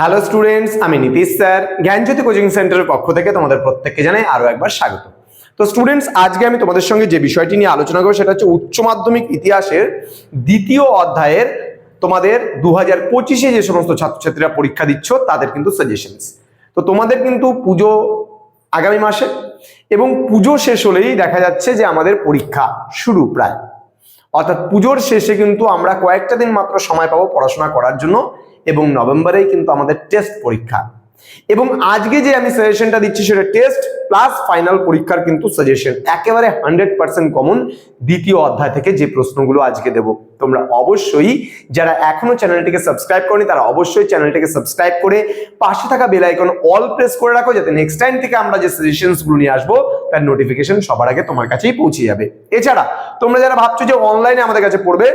Hello students আমি Nitish sir, জ্ঞানজ্যোতি coaching সেন্টারের পক্ষ থেকে তোমাদের প্রত্যেককে জানাই আরও একবার স্বাগত। তো স্টুডেন্টস আজকে আমি তোমাদের সঙ্গে যে বিষয়টি নিয়ে আলোচনা করব সেটা হচ্ছে উচ্চ মাধ্যমিক ইতিহাসের দ্বিতীয় অধ্যায়ের তোমাদের দু হাজার পঁচিশে যে সমস্ত ছাত্রছাত্রীরা পরীক্ষা দিচ্ছ, তাদের কিন্তু সাজেশনস তো তোমাদের কিন্তু পুজো আগামী মাসে এবং পুজো শেষ হলেই দেখা যাচ্ছে যে আমাদের পরীক্ষা শুরু প্রায়। অর্থাৎ পুজোর শেষে কিন্তু আমরা কয়েকটা দিন মাত্র সময় পাবো পড়াশোনা করার জন্য। এবং নভেম্বরেই কিন্তু আমাদের টেস্ট পরীক্ষা। এবং আজকে যে আমি সাজেশনটা দিচ্ছি সেটা টেস্ট প্লাস ফাইনাল পরীক্ষার কিন্তু সাজেশন একেবারে হান্ড্রেড পার্সেন্ট কমন দ্বিতীয় অধ্যায় থেকে যে প্রশ্নগুলো আজকে দেব। তোমরা অবশ্যই যারা এখনও চ্যানেলটিকে সাবস্ক্রাইব করনি, তারা অবশ্যই চ্যানেলটিকে সাবস্ক্রাইব করে পাশে থাকা বেল আইকন অল প্রেস করে রাখো যাতে নেক্সট টাইম থেকে আমরা যে সাজেশনসগুলো নিয়ে আসব, তার নোটিফিকেশন সবার আগে তোমার কাছেই পৌঁছে যাবে। এছাড়া তোমরা যারা ভাবছ যে অনলাইনে আমাদের কাছে পড়বে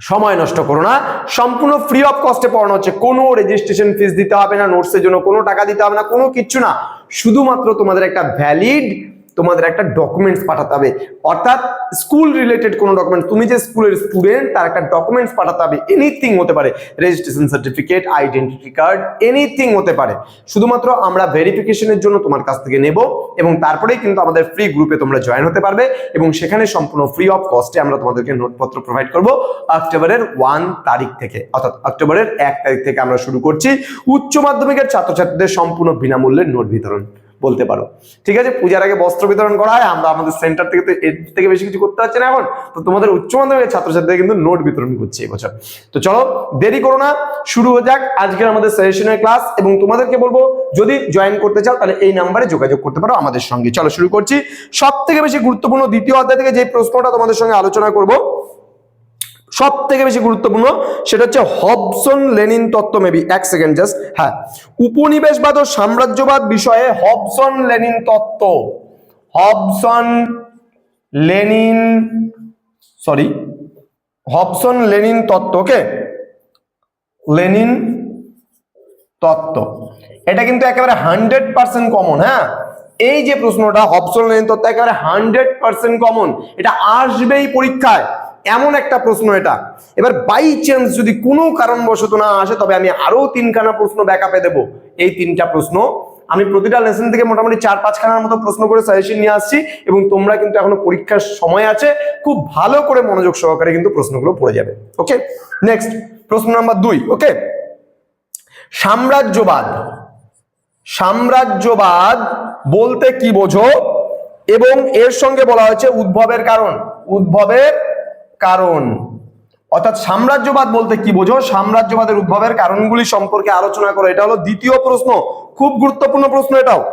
সময় নষ্ট করো না। সম্পূর্ণ ফ্রি অফ কস্টে পড়ানো হচ্ছে। কোনো রেজিস্ট্রেশন ফিস দিতে হবে না নোটসের জন্য কোনো টাকা দিতে হবে না, কোনো কিচ্ছু না। শুধুমাত্র তোমাদের একটা ভ্যালিড তোমাদের একটা ডকুমেন্টস পাঠাতে হবে। অর্থাৎ স্কুল রিলেটেড কোনো ডকুমেন্ট তুমি যে স্কুলের স্টুডেন্ট তার একটা ডকুমেন্টস পাঠাতে হবে। এনিথিং হতে পারে। Registration certificate identity card anything হতে পারে। শুধুমাত্র আমরা ভেরিফিকেশনের জন্য তোমার কাছ থেকে নেব এবং তারপরেই কিন্তু আমাদের ফ্রি গ্রুপে তোমরা জয়েন হতে পারবে এবং সেখানে সম্পূর্ণ ফ্রি অফ কস্টে আমরা তোমাদেরকে নোটপত্র প্রোভাইড করব অক্টোবরের ওয়ান তারিখ থেকে। অর্থাৎ অক্টোবরের এক তারিখ থেকে আমরা শুরু করছি। উচ্চ মাধ্যমিকের ছাত্রছাত্রীদের সম্পূর্ণ বিনামূল্যে নোট বিতরণ। বলতে পারো। ঠিক আছে? পূজার আগে বস্ত্র বিতরণ করা হয়, আমরা আমাদের সেন্টার থেকে তো এর থেকে বেশি কিছু করতে পারছি না এখন। তো তোমাদের উচ্চ মাধ্যমিকের ছাত্রছাত্রীদের কিন্তু নোট বিতরণ করছে এবছর তো চলো, দেরি করো না, শুরু হয়ে যাক আজকের আমাদের সেশনের ক্লাস এবং তোমাদেরকে বলব, যদি জয়েন করতে চাও, তাহলে এই নাম্বারে যোগাযোগ করতে পারো আমাদের সঙ্গে। চলো, শুরু করছি। সব থেকে বেশি গুরুত্বপূর্ণ দ্বিতীয় অধ্যায় থেকে যে প্রশ্নটা তোমাদের সঙ্গে আলোচনা করব সব থেকে বেশি গুরুত্বপূর্ণ সেটা হচ্ছে হবসন লেনিন তত্ত্ব মেবি এক সেকেন্ড জাস্ট হ্যাঁ। উপনিবেশবাদ ও সাম্রাজ্যবাদ বিষয়ে হবসন লেনিন তত্ত্ব। Hobson Lenin sorry Hobson Lenin তত্ত্ব ওকে লেনিন তত্ত্ব। এটা কিন্তু একেবারে হান্ড্রেড পার্সেন্ট কমন হ্যাঁ? এই যে প্রশ্নটা, হবসন লেনিন তত্ত্ব একেবারে হান্ড্রেড পার্সেন্ট কমন এটা আসবেই পরীক্ষায়। এমন একটা প্রশ্ন এটা। এবার বাই চান্স যদি কোনো কারণবশত না আসে, তবে আমি আরও তিনখানা প্রশ্ন ব্যাকআপে দেবো। এই তিনটা প্রশ্ন। আমি প্রতিটা লেসন থেকে মোটামুটি চার পাঁচখানার মতো প্রশ্ন করে সাজেশন নিয়ে আসছি এবং তোমরা কিন্তু এখনও পরীক্ষার সময় আছে, খুব ভালো করে মনোযোগ সহকারে কিন্তু প্রশ্নগুলো পড়ে যাবে। ওকে নেক্সট প্রশ্ন নাম্বার দুই ওকে সাম্রাজ্যবাদ। সাম্রাজ্যবাদ বলতে কি বোঝো? এবং এর সঙ্গে বলা হয়েছে উদ্ভবের কারণ। উদ্ভবের কারণ। অর্থাৎ সাম্রাজ্যবাদ বলতে কি বোঝো? সাম্রাজ্যবাদের উদ্ভবের কারণগুলি সম্পর্কে আলোচনা করো। এটা হলো দ্বিতীয় প্রশ্ন। খুব গুরুত্বপূর্ণ প্রশ্ন এটাও।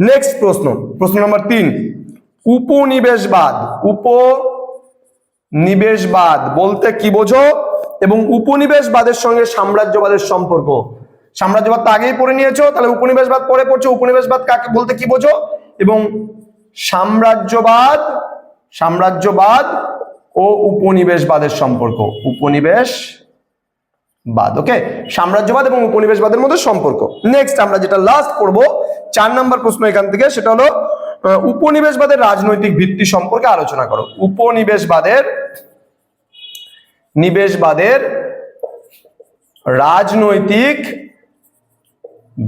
নেক্সট প্রশ্ন। প্রশ্ন নম্বর তিন। উপনিবেশবাদ। উপনিবেশবাদ বলতে কি বোঝো? এবং উপনিবেশবাদের সঙ্গে সাম্রাজ্যবাদের সম্পর্ক। সাম্রাজ্যবাদ তো আগেই পড়ে নিয়েছো। তাহলে উপনিবেশবাদ পরে পড়ছো। উপনিবেশবাদ কাকে বলতে কি বোঝো? এবং সাম্রাজ্যবাদ সাম্রাজ্যবাদ ও উপনিবেশবাদের সম্পর্ক। উপনিবেশ বাদ ওকে সাম্রাজ্যবাদ এবং উপনিবেশবাদের মধ্যে সম্পর্ক। নেক্সট আমরা যেটা লাস্ট করব চার নম্বর প্রশ্ন এখান থেকে, সেটা হলো উপনিবেশবাদের রাজনৈতিক ভিত্তি সম্পর্কে আলোচনা করো। উপনিবেশবাদের, নিবেশবাদের রাজনৈতিক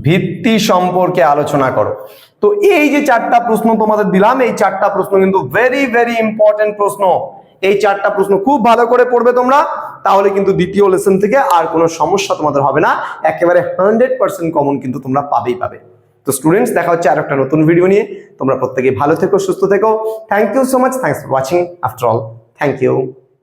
ভিত্তি সম্পর্কে আলোচনা করো। তো এই যে চারটা প্রশ্ন তোমাদের দিলাম, এই চারটা প্রশ্ন কিন্তু ভেরি ভেরি ইম্পর্টেন্ট প্রশ্ন। এই চারটা প্রশ্ন খুব ভালো করে পড়বে তোমরা, তাহলে কিন্তু দ্বিতীয় লেসন থেকে আর কোনো সমস্যা তোমাদের হবে না। একেবারে হান্ড্রেড পার্সেন্ট কমন কিন্তু তোমরা পাবেই পাবে। তো স্টুডেন্টস দেখা হচ্ছে আর একটা নতুন ভিডিও নিয়ে। তোমরা প্রত্যেকে ভালো থেকো, সুস্থ থেকো। Thank you so much thanks for watching after all thank you